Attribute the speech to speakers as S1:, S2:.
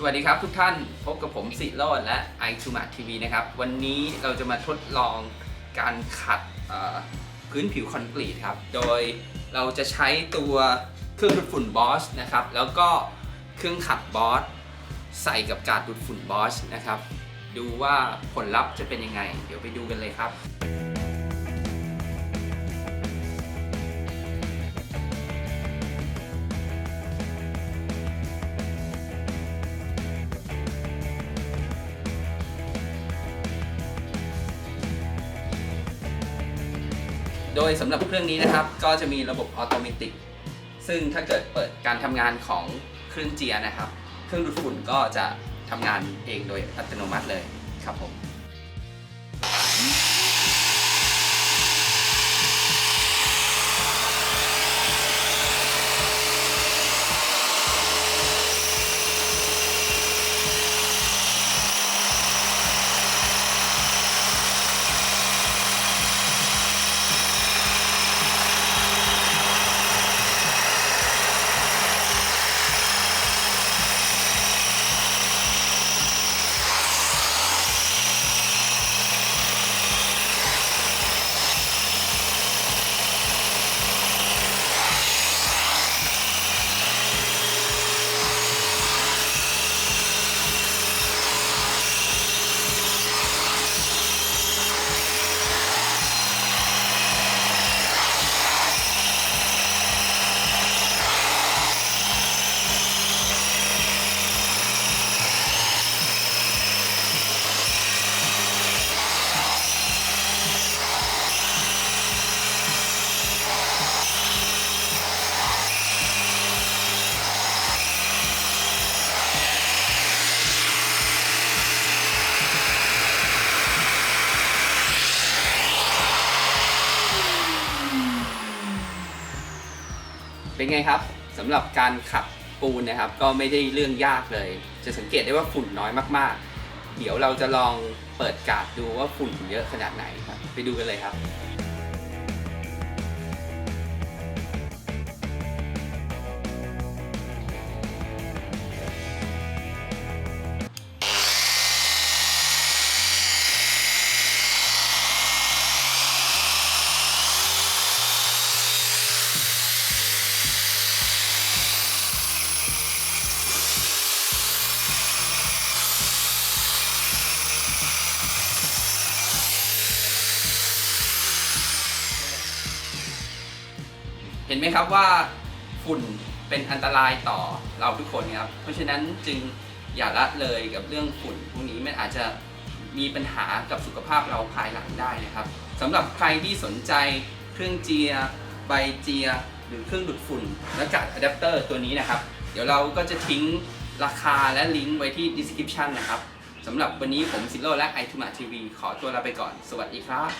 S1: สวัสดีครับทุกท่านพบกับผมสิโรดและ i อ u m a TV นะครับ วันนี้เราจะมาทดลองการขัดพื้นผิวคอนกรีตครับ โดยเราจะใช้ตัวเครื่องดูดฝุ่นบอสนะครับ แล้วก็เครื่องขัดบอสใส่กับการดูดฝุ่นบอสนะครับ ดูว่าผลลัพธ์จะเป็นยังไง เดี๋ยวไปดูกันเลยครับ โดยสำหรับเครื่องนี้นะครับ ก็จะมีระบบออโตเมติกซึ่งถ้าเกิดเปิดการทำงานของเครื่องเจียนะครับ เครื่องดูดฝุ่นก็จะทำงานเองโดยอัตโนมัติเลยครับผม เป็นไงครับสำหรับการขับปูนนะครับ ก็ไม่ได้เรื่องยากเลย จะสังเกตได้ว่าฝุ่นน้อยมากๆ เดี๋ยวเราจะลองเปิดกาดดูว่าฝุ่นเยอะขนาดไหนครับ ไปดูกันเลยครับ เห็นไหมครับว่าฝุ่นเป็นอันตรายต่อเราทุกคนครับ เพราะฉะนั้นจึงอย่าละเลยกับเรื่องฝุ่นพวกนี้มันอาจจะมีปัญหากับสุขภาพเราภายหลังได้นะครับสำหรับใครที่สนใจเครื่องเจีย ใบเจีย หรือเครื่องดูดฝุ่น และกัดอะแดปเตอร์ตัวนี้นะครับ เดี๋ยวเราก็จะทิ้งราคาและลิงก์ไว้ที่ description นะครับสำหรับวันนี้ผมซิโร่และไอทูมาทีวีขอตัวลาไปก่อน สวัสดีครับ